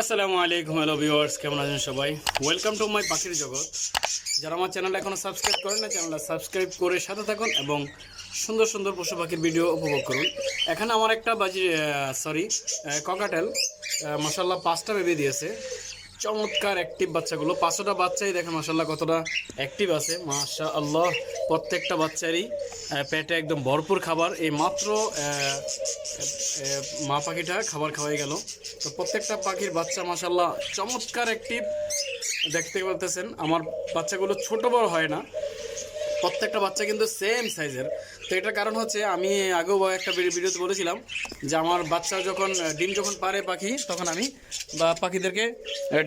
আসসালামু আলাইকুম, hello viewers, কেমন আছেন সবাই? ওয়েলকাম টু মাই পাখির জগৎ। যারা আমার চ্যানেল এখনও সাবস্ক্রাইব করেন না চ্যানেলটা সাবস্ক্রাইব করে সাথে থাকুন এবং সুন্দর সুন্দর পশু পাখির ভিডিও উপভোগ করুন। এখানে আমার একটা বাজি সরি ককাটেল মশাল্লা পাঁচটা বেবি দিয়েছে। চমৎকার অ্যাক্টিভ বাচ্চাগুলো। পাঁচশোটা বাচ্চাই দেখেন মাসাল্লাহ কতটা অ্যাক্টিভ আছে। মাশা আল্লাহ প্রত্যেকটা বাচ্চারই পেটে একদম ভরপুর খাবার। এই মাত্র মা পাখিটা খাবার খাওয়াই গেল। তো প্রত্যেকটা পাখির বাচ্চা মাসাল্লাহ চমৎকার অ্যাক্টিভ দেখতে পারতেছেন, আমার বাচ্চাগুলো ছোট বড় হয় না। প্রত্যেকটা বাচ্চা কিন্তু সেম সাইজের তো এটার কারণ হচ্ছে, আমি আগেও একটা ভিডি- ভিডিওতে বলেছিলাম যে আমার বাচ্চা যখন ডিম যখন পারে পাখি, তখন আমি বা পাখিদেরকে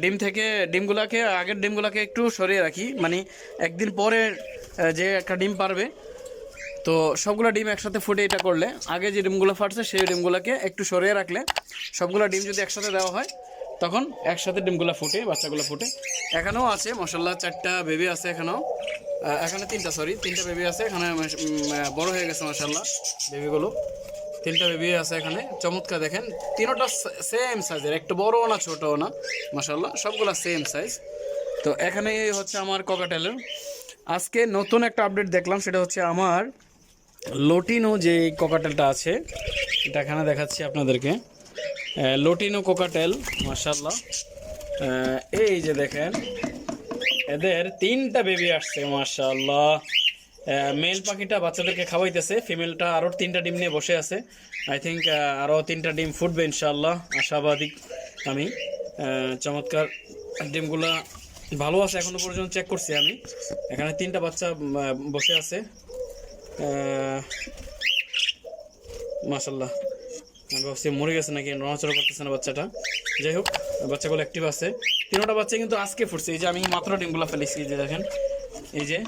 ডিম থেকে, ডিমগুলাকে, আগের ডিমগুলাকে একটু সরিয়ে রাখি। মানে একদিন পরে যে একটা ডিম পারবে, তো সবগুলো ডিম একসাথে ফুটে এটা করলে, আগে যে ডিমগুলো ফাটছে, সেই ডিমগুলোকে একটু সরিয়ে রাখলে, সবগুলো ডিম যদি একসাথে দেওয়া হয় তখন একসাথে ডিমগুলো ফুটে, বাচ্চাগুলো ফুটে। এখানেও আছে মশাল্লা চারটা বেবি আছে এখানেও। এখানে তিনটা সরি তিনটা বেবি আছে। এখানে বড় হয়ে গেছে মাসাল্লাহ বেবিগুলো তিনটা বেবি আছে এখানে। চমৎকার, দেখেন, তিনোটা সেম সাইজের একটু বড়ও না, ছোটও না মশাল্লা সবগুলো সেম সাইজ তো এখানে হচ্ছে আমার ককাটেলের আজকে নতুন একটা আপডেট দেখলাম, সেটা হচ্ছে আমার লোটিনো যে কোকাটেলটা আছে, এটা এখানে দেখাচ্ছি আপনাদেরকে। লোটিনো কোকাটেল মার্শাল্লাহ এই যে দেখেন, এদের তিনটা বেবি আসছে মার্শাল্লাহ মেল পাখিটা বাচ্চাদেরকে খাওয়াইতেছে ফিমেলটা আরও তিনটা ডিম নিয়ে বসে আছে। আই থিঙ্ক আরও তিনটা ডিম ফুটবে ইনশাল্লাহ আশাবাদী আমি। চমৎকার ডিমগুলা ভালো আছে, এখনও পর্যন্ত চেক করছি আমি। এখানে তিনটা বাচ্চা বসে আছে। মাসাল্লাহ আমি ভাবছি মরে গেছে নাকি, নড়াচড়া করতেছে না বাচ্চাটা। যাই হোক, বাচ্চাগুলো অ্যাক্টিভ আছে। তিনটা বাচ্চা কিন্তু আজকে ফুটছে। এই যে আমি মাত্র ডিমগুলো ফেলেছি যে দেখেন। এই যে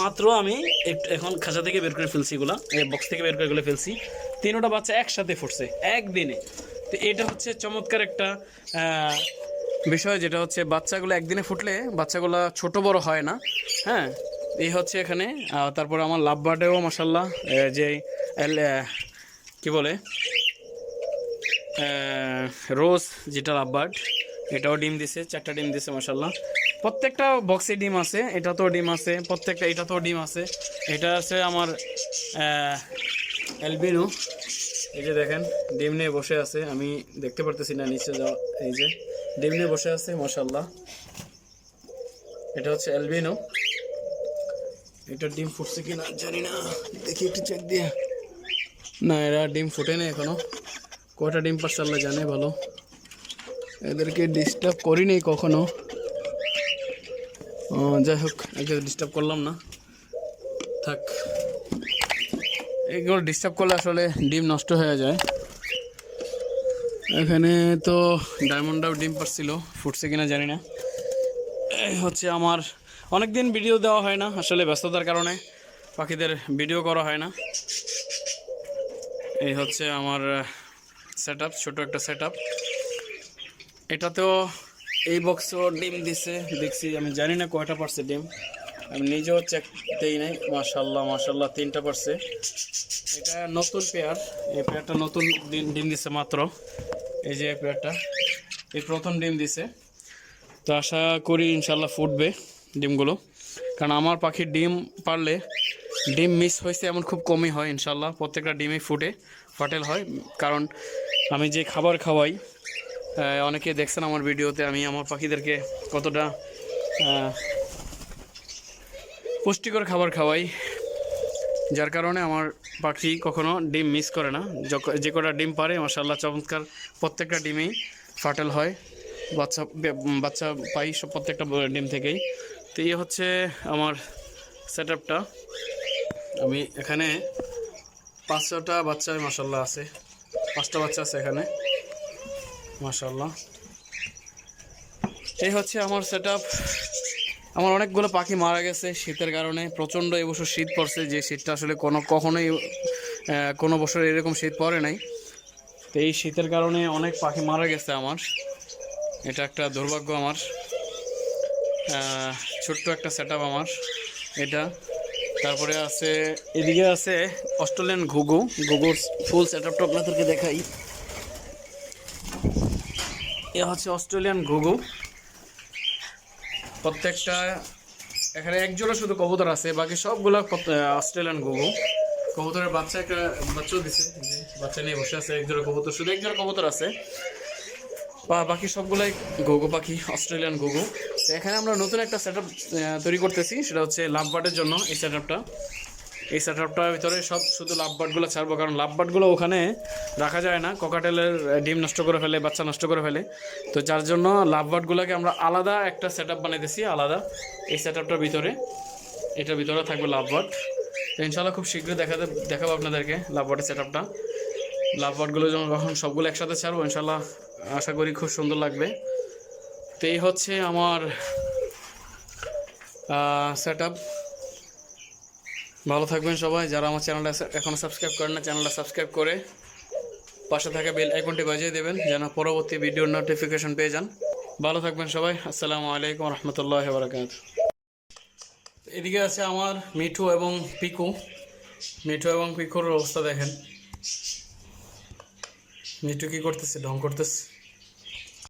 মাত্র আমি এখন খাঁচা থেকে বের করে ফেলছি এগুলা, এই বক্স থেকে বের করে এগুলো ফেলছি। তিনটা বাচ্চা একসাথে ফুটছে, একদিনে। তো এটা হচ্ছে চমৎকার একটা বিষয় যেটা হচ্ছে বাচ্চাগুলো একদিনে ফুটলে বাচ্চাগুলো ছোট বড় হয় না। হ্যাঁ এই হচ্ছে এখানে। তারপর আমার লাভ বার্ডেও মশাল্লাহ যে কি বলে? রোজ যেটা লাভ বার্ড এটাও ডিম দিছে, চারটা ডিম দিছে মশাল্লাহ প্রত্যেকটা বক্সে ডিম আছে, এটাতেও ডিম আছে, প্রত্যেকটা এটাতেও ডিম আছে। এটা আছে আমার এলবিনো এই যে দেখেন, ডিম নিয়ে বসে আছে, আমি দেখতে পারতেছি না নিচে যাওয়া, এই যে, ডিম নিয়ে বসে আছে মশাল্লাহ এটা হচ্ছে এলবিনো এটা ডিম ফুটছে কি না জানি না, দেখি একটু চেক দিয়ে। না, এরা ডিম ফুটে না এখনও। কয়টা ডিম পারছে আল্লাহ জানে ভালো। এদেরকে ডিস্টার্ব করিনি কখনো। যাই হোক একে ডিস্টার্ব করলাম না। থাক। এগুলো ডিস্টার্ব করলে আসলে ডিম নষ্ট হয়ে যায়। এখানে তো ডায়মন্ডাও ডিম পারছিল ফুটছে কিনা জানি না। হচ্ছে আমার অনেক দিন ভিডিও দেওয়া হয় না, আসলে ব্যস্ততার কারণে পাখিদের ভিডিও করা হয় না। এই হচ্ছে আমার সেট আপ ছোটো একটা সেট আপ এটাতেও এই বক্সও ডিম দিছে, দেখছি, আমি জানি না কয়টা পারছে ডিম। আমি নিজেও চেক দেই নাই মাশাল্লাহ মাশাল্লাহ তিনটা পারছে। এটা নতুন পেয়ার এই পেয়ারটা নতুন ডিম দিছে মাত্র। এই যে পেয়ারটা এই প্রথম ডিম দিছে। তো আশা করি ইনশাল্লাহ ফুটবে ডিমগুলো। কারণ আমার পাখির ডিম পারলে ডিম মিস হয়েছে এমন খুব কমই হয় ইনশাল্লাহ প্রত্যেকটা ডিমই ফুটে, ফাটেল হয়। কারণ আমি যে খাবার খাওয়াই অনেকে দেখছেন আমার ভিডিওতে, আমি আমার পাখিদেরকে কতটা পুষ্টিকর খাবার খাওয়াই। যার কারণে আমার পাখি কখনো ডিম মিস করে না। যে কটা ডিম পারে মাসাল্লাহ চমৎকার। প্রত্যেকটা ডিমেই ফাটেল হয়। বাচ্চা বাচ্চা পাই সব প্রত্যেকটা ডিম থেকেই। তো এই হচ্ছে আমার সেট আপটা আমি এখানে পাঁচশোটা বাচ্চা মাসাল্লাহ আছে। পাঁচটা বাচ্চা আছে এখানে। মাসাল্লাহ এই হচ্ছে আমার সেট আমার অনেকগুলো পাখি মারা গেছে শীতের কারণে। প্রচণ্ড এবছর শীত পড়ছে, যে শীতটা আসলে কোনো, কখনোই কোনো বছর এরকম শীত পড়ে নাই। তো এই শীতের কারণে অনেক পাখি মারা গেছে আমার। এটা একটা দুর্ভাগ্য আমার। ছোট্ট একটা সেট আমার। এটা। তারপরে আছে, এদিকে আছে অস্ট্রেলিয়ান ঘুঘু। ঘুঘুর ফুল সেট আপটা আপনাদেরকে দেখাই। এ হচ্ছে অস্ট্রেলিয়ান ঘুঘু। প্রত্যেকটা, এখানে এক জোড়া শুধু কবুতর আছে, বাকি সবগুলা অস্ট্রেলিয়ান ঘুঘু। কবুতরের বাচ্চা একটা বাচ্চাও দিছে, বাচ্চা নিয়ে বসে আছে এক জোড়া কবুতর, শুধু এক জোড়া কবুতর আছে। বা বাকি সবগুলাই ঘুঘু পাখি, অস্ট্রেলিয়ান ঘুঘু তো এখানে আমরা নতুন একটা সেট তৈরি করতেছি, সেটা হচ্ছে লাভ বার্ডের জন্য এই সেট এই সেট আপটার ভিতরে সব শুধু লাভ বার্ডগুলো ছাড়বো, কারণ লাভ বার্ডগুলো ওখানে রাখা যায় না। ককাটেলের ডিম নষ্ট করে ফেলে, বাচ্চা নষ্ট করে ফেলে। তো যার জন্য লাভ বার্ডগুলোকে আমরা আলাদা একটা সেট আপ বানাইতেছি, আলাদা এই সেট আপটার ভিতরে। এটার ভিতরে থাকবে লাভ বার্ড। তো ইনশাল্লাহ খুব শীঘ্রই দেখাতে, দেখাবো আপনাদেরকে লাভ বার্ডের সেট আপটা লাভ বার্ডগুলো যখন যখন সবগুলো একসাথে ছাড়বো ইনশাল্লাহ আশা করি খুব সুন্দর লাগবে। তো এই হচ্ছে আমার সেট আপ ভালো থাকবেন সবাই, যারা আমার চ্যানেলটা এখনও সাবস্ক্রাইব করেন না চ্যানেলটা সাবস্ক্রাইব করে পাশে থাকা বেল আইকনটি বাজিয়ে দেবেন, যেন পরবর্তী ভিডিওর নোটিফিকেশন পেয়ে যান। ভালো থাকবেন সবাই, আসসালামু আলাইকুম রহমতুল্লাহ বারকাত এদিকে আছে আমার মিঠু এবং পিকু। মিঠু এবং পিকুর অবস্থা দেখেন। মিঠু কি করতেছে? ঢং করতেছে?